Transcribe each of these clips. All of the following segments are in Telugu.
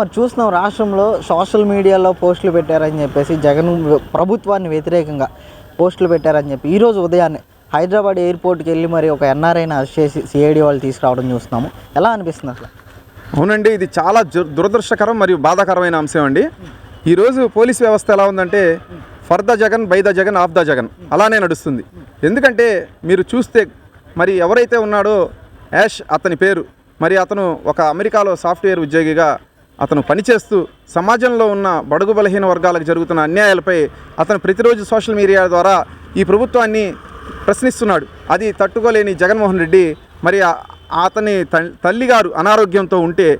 మరి చూస్తున్నాం రాష్ట్రంలో సోషల్ మీడియాలో పోస్టులు పెట్టారని చెప్పేసి జగన్ ప్రభుత్వాన్ని వ్యతిరేకంగా పోస్టులు పెట్టారని చెప్పి ఈరోజు ఉదయాన్నే హైదరాబాద్ ఎయిర్పోర్ట్కి వెళ్ళి మరి ఒక ఎన్ఆర్ఐని అరెస్ట్ చేసి సిఐడి వాళ్ళు తీసుకురావడం చూస్తున్నాము. ఎలా అనిపిస్తుంది అసలు? అవునండి ఇది చాలా దు- దురదృష్టకరం మరియు బాధాకరమైన అంశం అండి. ఈరోజు పోలీస్ వ్యవస్థ ఎలా ఉందంటే for the Jagan by the Jagan of the Jagan అలానే నడుస్తుంది. ఎందుకంటే మీరు చూస్తే మరి ఎవరైతే ఉన్నాడో యాష్ అతని పేరు. మరి అతను ఒక అమెరికాలో సాఫ్ట్వేర్ ఉద్యోగిగా అతను పనిచేస్తూ సమాజంలో ఉన్న బడుగు బలహీన వర్గాలకు జరుగుతున్న అన్యాయాలపై అతను ప్రతిరోజు సోషల్ మీడియా ద్వారా ఈ ప్రభుత్వాన్ని ప్రశ్నిస్తున్నాడు. అది తట్టుకోలేని జగన్మోహన్ రెడ్డి మరి అతని త- తల్లిగారు అనారోగ్యంతో ఉంటే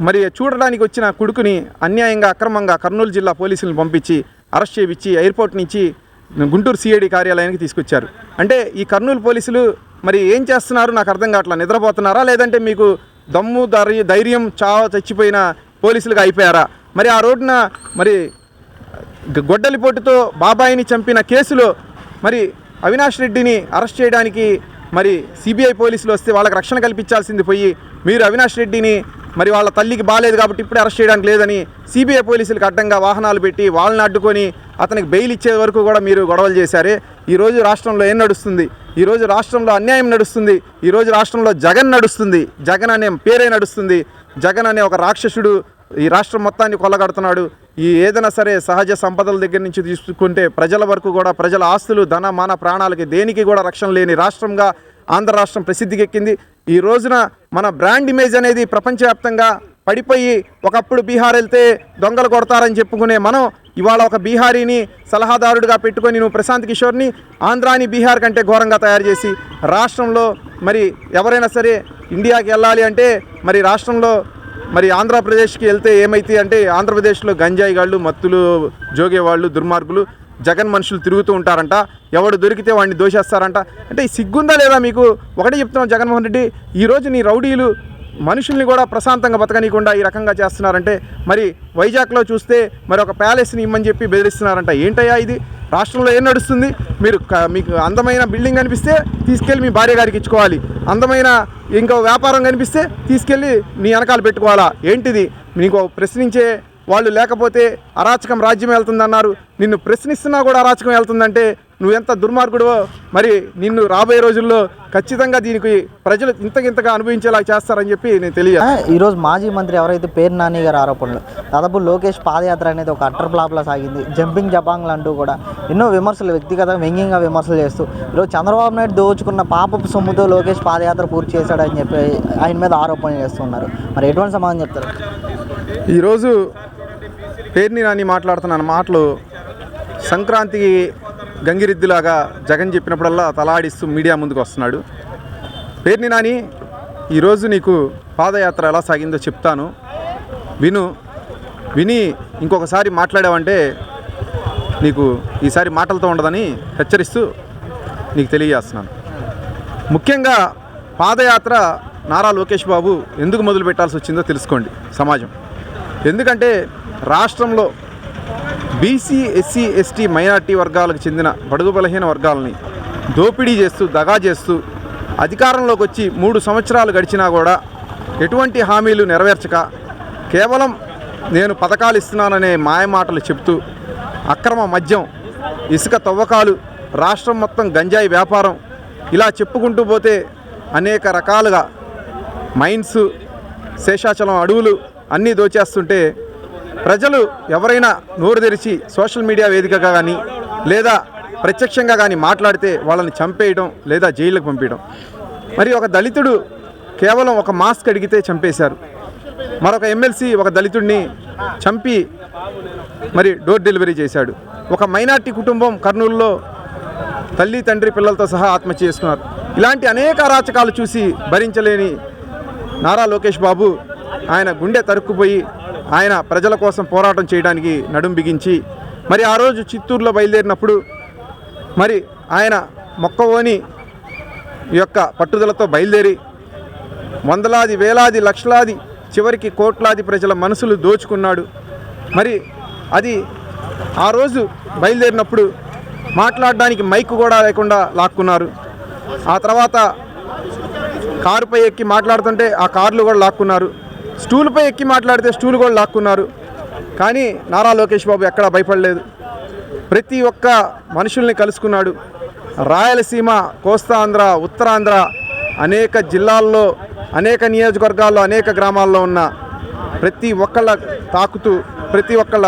మరి చూడడానికి వచ్చిన కొడుకుని అన్యాయంగా అక్రమంగా కర్నూలు జిల్లా పోలీసులను పంపించి అరెస్ట్ చేయించి ఎయిర్పోర్ట్ నుంచి గుంటూరు సిఐడి కార్యాలయానికి తీసుకొచ్చారు. అంటే ఈ కర్నూలు పోలీసులు మరి ఏం చేస్తున్నారు? నాకు అర్థం కావట్లా. నిద్రపోతున్నారా? లేదంటే మీకు దమ్ము ధైర్యం చావ చచ్చిపోయిన పోలీసులుగా అయిపోయారా? మరి ఆ రోడ్డున మరి గొడ్డలిపోటుతో బాబాయిని చంపిన కేసులో మరి అవినాష్ రెడ్డిని అరెస్ట్ చేయడానికి మరి సిబిఐ పోలీసులు వస్తే వాళ్ళకి రక్షణ కల్పించాల్సింది పోయి మీరు అవినాష్ రెడ్డిని మరి వాళ్ళ తల్లికి బాగాలేదు కాబట్టి ఇప్పుడే అరెస్ట్ చేయడానికి లేదని సిబిఐ పోలీసులకు అడ్డంగా వాహనాలు పెట్టి వాళ్ళని అడ్డుకొని అతనికి బెయిల్ ఇచ్చే వరకు కూడా మీరు గొడవలు చేశారే. ఈరోజు రాష్ట్రంలో ఏం నడుస్తుంది? ఈరోజు రాష్ట్రంలో అన్యాయం నడుస్తుంది. ఈరోజు రాష్ట్రంలో జగన్ నడుస్తుంది. జగన్ అనే పేరే నడుస్తుంది. జగన్ అనే ఒక రాక్షసుడు ఈ రాష్ట్రం మొత్తాన్ని కొల్లగడుతున్నాడు. ఈ ఏదైనా సరే సహజ సంపదల దగ్గర నుంచి తీసుకుంటే ప్రజల వరకు కూడా ప్రజల ఆస్తులు ధన మాన ప్రాణాలకి దేనికి కూడా రక్షణ లేని రాష్ట్రంగా ఆంధ్ర రాష్ట్రం ప్రసిద్ధికెక్కింది. ఈ రోజున మన బ్రాండ్ ఇమేజ్ అనేది ప్రపంచవ్యాప్తంగా పడిపోయి ఒకప్పుడు బీహార్ వెళ్తే దొంగలు కొడతారని చెప్పుకునే మనం ఇవాళ ఒక బీహారీని సలహాదారుడిగా పెట్టుకొని నువ్వు ప్రశాంత్ కిషోర్ని ఆంధ్రాని బీహార్ కంటే ఘోరంగా తయారు చేసి రాష్ట్రంలో మరి ఎవరైనా సరే ఇండియాకి వెళ్ళాలి అంటే మరి రాష్ట్రంలో మరి ఆంధ్రప్రదేశ్కి వెళ్తే ఏమైతే అంటే ఆంధ్రప్రదేశ్లో గంజాయి గాళ్ళు మత్తులు జోగేవాళ్ళు దుర్మార్గులు జగన్ మనుషులు తిరుగుతూ ఉంటారంట. ఎవడు దొరికితే వాడిని దోషేస్తారంట. అంటే ఈ సిగ్గుందా లేదా మీకు? ఒకటే చెప్తున్నాం జగన్మోహన్ రెడ్డి ఈరోజు నీ రౌడీలు మనుషుల్ని కూడా ప్రశాంతంగా బతకనీయకుండా ఈ రకంగా చేస్తున్నారంటే మరి వైజాగ్లో చూస్తే మరి ఒక ప్యాలెస్ని ఇమ్మని చెప్పి బెదిరిస్తున్నారంట. ఏంటయ్యా ఇది? రాష్ట్రంలో ఏం నడుస్తుంది? మీరు మీకు అందమైన బిల్డింగ్ కనిపిస్తే తీసుకెళ్ళి మీ భార్య గారికి ఇచ్చుకోవాలి. అందమైన ఇంకో వ్యాపారం కనిపిస్తే తీసుకెళ్ళి నీ వెనకాల పెట్టుకోవాలా? ఏంటిది? నీకు ప్రశ్నించే వాళ్ళు లేకపోతే అరాచకం రాజ్యం వెళ్తుందన్నారు. నిన్ను ప్రశ్నిస్తున్నా కూడా అరాచకం వెళ్తుందంటే నువ్వెంత దుర్మార్గుడో మరి నిన్ను రాబోయే రోజుల్లో ఖచ్చితంగా దీనికి ప్రజలు ఇంతకింతగా అనుభవించేలా చేస్తారని చెప్పి నేను తెలియ ఈరోజు మాజీ మంత్రి ఎవరైతే పేరు నాని గారి ఆరోపణలు దాదాపు లోకేష్ పాదయాత్ర అనేది ఒక అట్టర్ ఫ్లాప్లా సాగింది. జంపింగ్ జపాంగ్లు అంటూ కూడా ఎన్నో విమర్శలు వ్యక్తిగత వ్యంగ్యంగా విమర్శలు చేస్తూ ఈరోజు చంద్రబాబు నాయుడు దోచుకున్న పాపపు సొమ్ముతో లోకేష్ పాదయాత్ర పూర్తి చేశాడని చెప్పి ఆయన మీద ఆరోపణలు చేస్తున్నారు. మరి ఎటువంటి సమాధానం చెప్తారు? ఈరోజు పేర్ని నాని మాట్లాడుతున్నాను. మాటలు సంక్రాంతికి గంగిరెద్దులాగా జగన్ చెప్పినప్పుడల్లా తలాడిస్తూ మీడియా ముందుకు వస్తున్నాడు. పేర్ని నాని ఈరోజు నీకు పాదయాత్ర ఎలా సాగిందో చెప్తాను. విను విని ఇంకొకసారి మాట్లాడావంటే నీకు ఈసారి మాటలతో ఉండదని హెచ్చరిస్తూ నీకు తెలియజేస్తున్నాను. ముఖ్యంగా పాదయాత్ర నారా లోకేష్ బాబు ఎందుకు మొదలు పెట్టాల్సి వచ్చిందో తెలుసుకోండి సమాజం. ఎందుకంటే రాష్ట్రంలో బీసీ ఎస్సీ ఎస్టీ మైనార్టీ వర్గాలకు చెందిన బడుగు బలహీన వర్గాలని దోపిడీ చేస్తూ దగా చేస్తూ అధికారంలోకి వచ్చి మూడు సంవత్సరాలు గడిచినా కూడా ఎటువంటి హామీలు నెరవేర్చక కేవలం నేను పథకాలు ఇస్తున్నాననే మాయమాటలు చెప్తూ అక్రమ మద్యం ఇసుక తవ్వకాలు రాష్ట్రం మొత్తం గంజాయి వ్యాపారం ఇలా చెప్పుకుంటూ పోతే అనేక రకాలుగా మైన్స్ శేషాచలం అడవులు అన్నీ దోచేస్తుంటే ప్రజలు ఎవరైనా నోరు తెరిచి సోషల్ మీడియా వేదికగా కానీ లేదా ప్రత్యక్షంగా కానీ మాట్లాడితే వాళ్ళని చంపేయడం లేదా జైలుకు పంపించడం మరి ఒక దళితుడు కేవలం ఒక మాస్క్ అడిగితే చంపేశారు. మరొక ఎమ్మెల్సీ ఒక దళితుడిని చంపి మరి డోర్ డెలివరీ చేశాడు. ఒక మైనార్టీ కుటుంబం కర్నూలులో తల్లి తండ్రి పిల్లలతో సహా ఆత్మహత్య చేసుకున్నారు. ఇలాంటి అనేక అరాచకాలు చూసి భరించలేని నారా లోకేష్ బాబు ఆయన గుండె తరుక్కుపోయి ఆయన ప్రజల కోసం పోరాటం చేయడానికి నడుం బిగించి మరి ఆ రోజు చిత్తూరులో బయలుదేరినప్పుడు మరి ఆయన మొక్కవోని యొక్క పట్టుదలతో బయలుదేరి వందలాది వేలాది లక్షలాది చివరికి కోట్లాది ప్రజల మనసులు దోచుకున్నాడు. మరి అది ఆ రోజు బయలుదేరినప్పుడు మాట్లాడడానికి మైక్ కూడా లేకుండా లాక్కున్నారు. ఆ తర్వాత కారుపై ఎక్కి మాట్లాడుతుంటే ఆ కార్లు కూడా లాక్కున్నారు. స్టూల్పై ఎక్కి మాట్లాడితే స్టూల్ కూడా లాక్కున్నారు. కానీ నారా లోకేష్ బాబు ఎక్కడా భయపడలేదు. ప్రతి ఒక్క మనుషుల్ని కలుసుకున్నాడు. రాయలసీమ కోస్తాంధ్ర ఉత్తరాంధ్ర అనేక జిల్లాల్లో అనేక నియోజకవర్గాల్లో అనేక గ్రామాల్లో ఉన్న ప్రతి ఒక్కళ్ళ తాకుతూ ప్రతి ఒక్కళ్ళ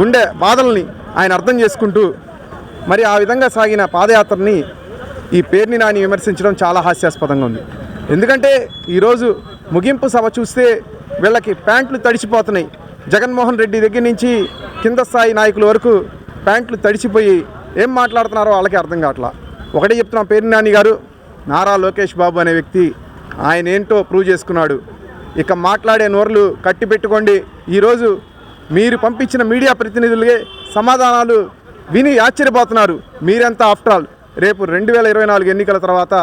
గుండె బాధల్ని ఆయన అర్థం చేసుకుంటూ మరి ఆ విధంగా సాగిన పాదయాత్రని ఈ పేరుని నాని విమర్శించడం చాలా హాస్యాస్పదంగా ఉంది. ఎందుకంటే ఈరోజు ముగింపు సభ చూస్తే వీళ్ళకి ప్యాంట్లు తడిచిపోతున్నాయి జగన్మోహన్ రెడ్డి దగ్గర నుంచి కింద స్థాయి నాయకుల వరకు ప్యాంట్లు తడిచిపోయి ఏం మాట్లాడుతున్నారో వాళ్ళకి అర్థం కావట్లా. ఒకటే చెప్తున్నాం పేరు నాని గారు నారా లోకేష్ బాబు అనే వ్యక్తి ఆయన ఏంటో ప్రూవ్ చేసుకున్నాడు. ఇక మాట్లాడే నోర్లు కట్టి పెట్టుకోండి. ఈరోజు మీరు పంపించిన మీడియా ప్రతినిధులకే సమాధానాలు విని ఆశ్చర్యపోతున్నారు. మీరెంత ఆఫ్టర్ ఆల్? రేపు రెండు వేల ఇరవై నాలుగు ఎన్నికల తర్వాత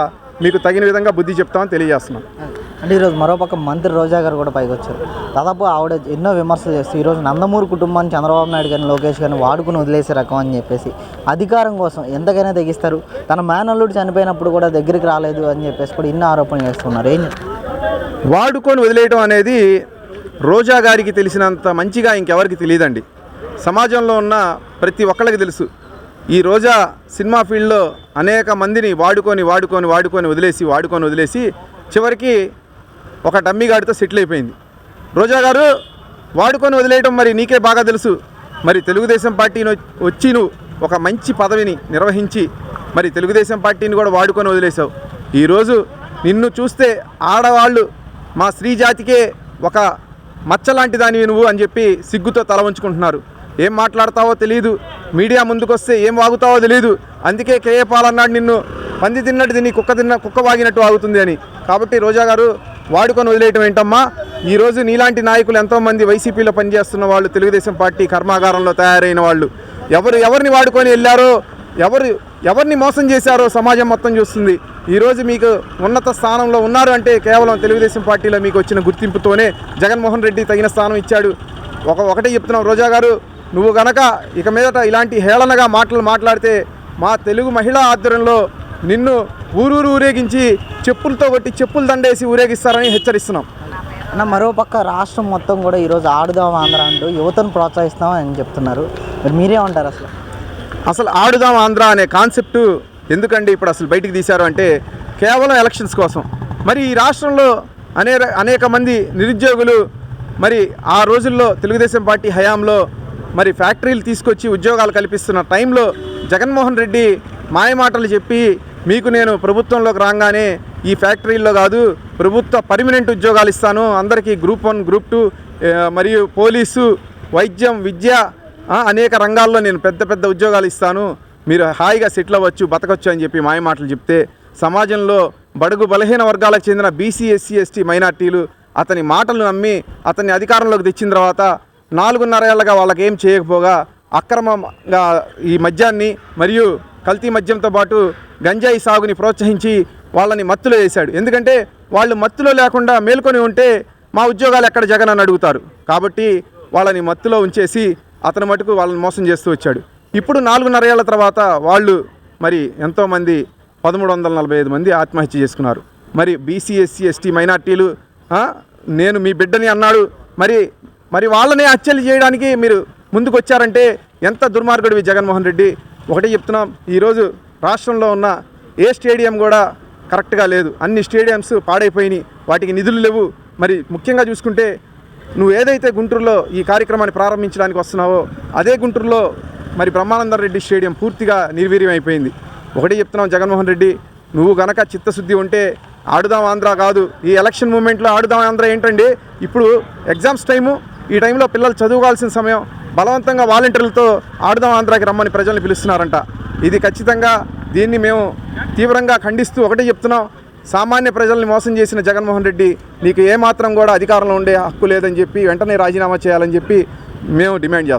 మీకు తగిన విధంగా బుద్ధి చెప్తామని తెలియజేస్తున్నాం. అంటే ఈరోజు మరోపక్క మంత్రి రోజా గారు కూడా పైకి వచ్చారు. దాదాపు ఆవిడ ఎన్నో విమర్శలు చేస్తూ ఈరోజు నందమూరి కుటుంబాన్ని చంద్రబాబు నాయుడు గారిని లోకేష్ కానీ వాడుకుని వదిలేసే రకం అని చెప్పేసి అధికారం కోసం ఎంతకైనా తెగిస్తారు. తన మేనల్లుడు చనిపోయినప్పుడు కూడా దగ్గరికి రాలేదు అని చెప్పేసి కూడా ఇన్ని ఆరోపణలు చేస్తున్నారు. ఏం వాడుకొని వదిలేయటం అనేది రోజా గారికి తెలిసినంత మంచిగా ఇంకెవరికి తెలియదండి. సమాజంలో ఉన్న ప్రతి ఒక్కళ్ళకి తెలుసు. ఈ రోజా సినిమా ఫీల్డ్లో అనేక మందిని వాడుకొని వాడుకొని వాడుకొని వదిలేసి వాడుకొని వదిలేసి చివరికి ఒక డమ్మీ గాడితో సెటిల్ అయిపోయింది. రోజా గారు వాడుకొని వదిలేయటం మరి నీకే బాగా తెలుసు. మరి తెలుగుదేశం పార్టీని వచ్చి నువ్వు ఒక మంచి పదవిని నిర్వహించి మరి తెలుగుదేశం పార్టీని కూడా వాడుకొని వదిలేసావు ఈరోజు నిన్ను చూస్తే ఆడవాళ్ళు మా స్త్రీ జాతికే ఒక మచ్చ లాంటి దానివి నువ్వు అని చెప్పి సిగ్గుతో తల వంచుకుంటున్నారు. ఏం మాట్లాడతావో తెలియదు మీడియా ముందుకొస్తే ఏం వాగుతావో తెలియదు అందుకే కేఏ పాలన్నాడు నిన్ను. పంది తిన్నట్టు తిని కుక్క తిన్న కుక్క వాగినట్టు వాగుతుంది అని. కాబట్టి రోజా గారు వాడుకొని వదిలేయటం ఏంటమ్మా? ఈరోజు నీలాంటి నాయకులు ఎంతోమంది వైసీపీలో పనిచేస్తున్న వాళ్ళు తెలుగుదేశం పార్టీ కర్మాగారంలో తయారైన వాళ్ళు. ఎవరు ఎవరిని వాడుకొని వెళ్ళారో ఎవరు ఎవరిని మోసం చేశారో సమాజం మొత్తం చూస్తుంది. ఈరోజు మీకు ఉన్నత స్థానంలో ఉన్నారు అంటే కేవలం తెలుగుదేశం పార్టీలో మీకు వచ్చిన గుర్తింపుతోనే జగన్మోహన్ రెడ్డి తగిన స్థానం ఇచ్చాడు. ఒక ఒకటే చెప్తున్నాం రోజా గారు నువ్వు గనక ఇక మీదట ఇలాంటి హేళనగా మాటలు మాట్లాడితే మా తెలుగు మహిళా ఆధ్వర్యంలో నిన్ను ఊరూరు ఊరేగించి చెప్పులతో కొట్టి చెప్పులు దండేసి ఊరేగిస్తారని హెచ్చరిస్తున్నాం. అన్న మరోపక్క రాష్ట్రం మొత్తం కూడా ఈరోజు ఆడుదాం ఆంధ్ర అంటూ యువతను ప్రోత్సహిస్తాం అని చెప్తున్నారు. మరి మీరేమంటారు అసలు? అసలు ఆడుదాం ఆంధ్ర అనే కాన్సెప్ట్ ఎందుకండి ఇప్పుడు అసలు బయటికి తీశారు అంటే కేవలం ఎలక్షన్స్ కోసం. మరి ఈ రాష్ట్రంలో అనే అనేక మంది నిరుద్యోగులు మరి ఆ రోజుల్లో తెలుగుదేశం పార్టీ హయాంలో మరి ఫ్యాక్టరీలు తీసుకొచ్చి ఉద్యోగాలు కల్పిస్తున్న టైంలో జగన్మోహన్ రెడ్డి మాయమాటలు చెప్పి మీకు నేను ప్రభుత్వంలోకి రాగానే ఈ ఫ్యాక్టరీల్లో కాదు ప్రభుత్వ పర్మనెంట్ ఉద్యోగాలు ఇస్తాను. అందరికీ గ్రూప్ వన్ గ్రూప్ టూ మరియు పోలీసు వైద్యం విద్య అనేక రంగాల్లో నేను పెద్ద పెద్ద ఉద్యోగాలు ఇస్తాను. మీరు హాయిగా సెటిల్ అవ్వచ్చు బతకచ్చు అని చెప్పి మాయమాటలు చెప్తే సమాజంలో బడుగు బలహీన వర్గాలకు చెందిన బీసీ ఎస్సీ ఎస్టీ మైనార్టీలు అతని మాటలు నమ్మి అతన్ని అధికారంలోకి తెచ్చిన తర్వాత నాలుగున్నర ఏళ్ళగా వాళ్ళకి ఏం చేయకపోగా అక్రమంగా ఈ మద్యాన్ని మరియు కల్తీ మద్యంతో పాటు గంజాయి సాగుని ప్రోత్సహించి వాళ్ళని మత్తులో వేశాడు. ఎందుకంటే వాళ్ళు మత్తులో లేకుండా మేల్కొని ఉంటే మా ఉద్యోగాలు ఎక్కడ జగన్ అని అడుగుతారు. కాబట్టి వాళ్ళని మత్తులో ఉంచేసి అతని మటుకు వాళ్ళని మోసం చేస్తూ వచ్చాడు. ఇప్పుడు నాలుగున్నర ఏళ్ళ తర్వాత వాళ్ళు మరి ఎంతోమంది పదమూడు వందల నలభై ఐదు మంది ఆత్మహత్య చేసుకున్నారు. మరి బీసీ ఎస్సీ ఎస్టీ మైనార్టీలు నేను మీ బిడ్డని అన్నాడు. మరి మరి వాళ్ళనే హత్యలు చేయడానికి మీరు ముందుకు వచ్చారంటే ఎంత దుర్మార్గుడివి జగన్మోహన్ రెడ్డి? ఒకటే చెప్తున్నాం ఈరోజు రాష్ట్రంలో ఉన్న ఏ స్టేడియం కూడా కరెక్ట్గా లేదు. అన్ని స్టేడియంస్ పాడైపోయినాయి. వాటికి నిధులు లేవు. మరి ముఖ్యంగా చూసుకుంటే నువ్వు ఏదైతే గుంటూరులో ఈ కార్యక్రమాన్ని ప్రారంభించడానికి వస్తున్నావో అదే గుంటూరులో మరి బ్రహ్మానంద రెడ్డి స్టేడియం పూర్తిగా నిర్వీర్యం అయిపోయింది ఒకటే చెప్తున్నాం జగన్మోహన్ రెడ్డి నువ్వు గనక చిత్తశుద్ధి ఉంటే ఆడుదాం ఆంధ్ర కాదు. ఈ ఎలక్షన్ మూమెంట్లో ఆడుదాం ఆంధ్ర ఏంటండి? ఇప్పుడు ఎగ్జామ్స్ టైము ఈ టైంలో పిల్లలు చదువుకోవాల్సిన సమయం. బలవంతంగా వాలంటీర్లతో ఆడుదాం ఆంధ్రాకి రమ్మని ప్రజల్ని పిలుస్తున్నారంట. ఇది ఖచ్చితంగా దీన్ని మేము తీవ్రంగా ఖండిస్తూ ఒకటే చెప్తున్నాం. సామాన్య ప్రజల్ని మోసం చేసిన జగన్మోహన్ రెడ్డి నీకు ఏమాత్రం కూడా అధికారంలో ఉండే హక్కు లేదని చెప్పి వెంటనే రాజీనామా చేయాలని చెప్పి మేము డిమాండ్ చేస్తాం